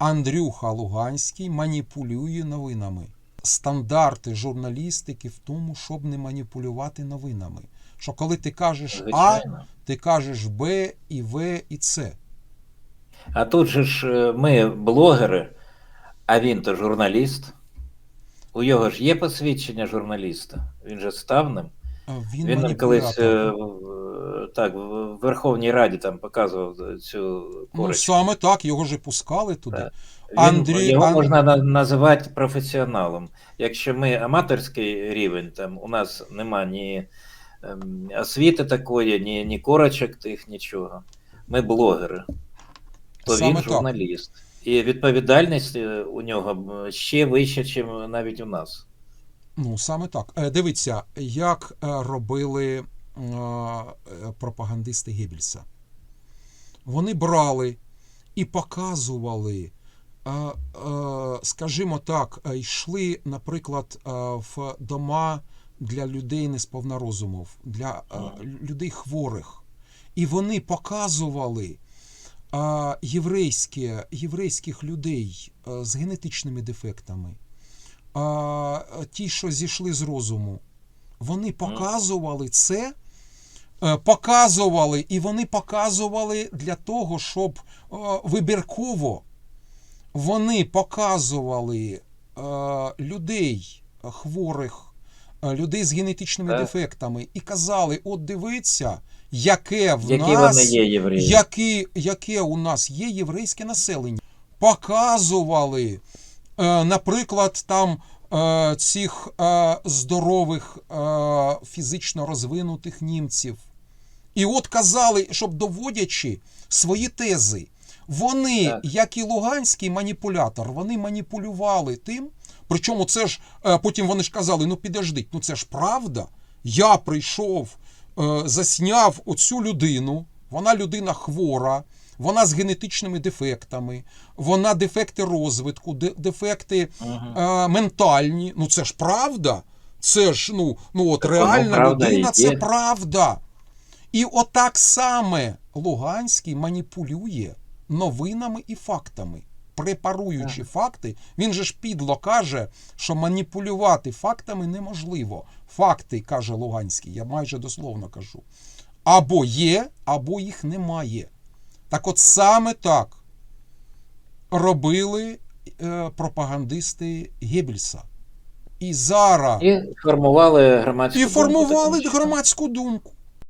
Андрюха Луганський маніпулює новинами. Стандарти журналістики в тому, щоб не маніпулювати новинами. Що коли ти кажеш А, ти кажеш Б і В і С. А тут же ж е, ми блогери, а він то журналіст. У його ж є посвідчення журналіста. Він же став ним. Він, Він колись е, так, в Верховній Раді там показував цю Ну, саме так, його ж пускали туди. Так. Він, Андрій- його Ан- можна на- називати професіоналом. Якщо ми аматорський рівень, там у нас нема ні ем, освіти такої, ні, ні корочок тих, нічого. Ми блогери, то Саме він так. журналіст. І відповідальність е, у нього ще вища, ніж навіть у нас. Ну, саме так. Е, Дивіться, як е, робили пропагандисти Геббельса. Вони брали і показували, е, е, скажімо так, е, йшли, наприклад, в дома для людей несповна розумов, для людей хворих. І вони показували єврейське, єврейських людей з генетичними дефектами ті, що зійшли з розуму, вони показували це, показували, і вони показували для того, щоб е, вибірково вони показували е, людей е, хворих, е, людей з генетичними Так. дефектами, і казали: от дивіться, яке в Які нас є євреї. які, яке у нас є єврейське населення. Показували, е, наприклад, там е, цих е, здорових, е, фізично розвинутих німців. І от казали, щоб доводячи свої тези, вони, Так. як і Луганський маніпулятор, вони маніпулювали тим. Причому це ж е, потім вони ж казали: ну підождіть, ну це ж правда. Я прийшов, е, засняв оцю людину, вона людина хвора, вона з генетичними дефектами, вона дефекти розвитку, дефекти Мгм. е, ментальні. Ну це ж правда. Це ж ну, ну от реальна людина, це правда. І отак саме Луганський маніпулює новинами і фактами. Препаруючи факти, він же ж підло каже, що маніпулювати фактами неможливо. Факти, каже Луганський, я майже дословно кажу. Або є, або їх немає. Так от саме так робили е, пропагандисти Геббельса. І зараз І формували громадську і формували чином. громадську думку.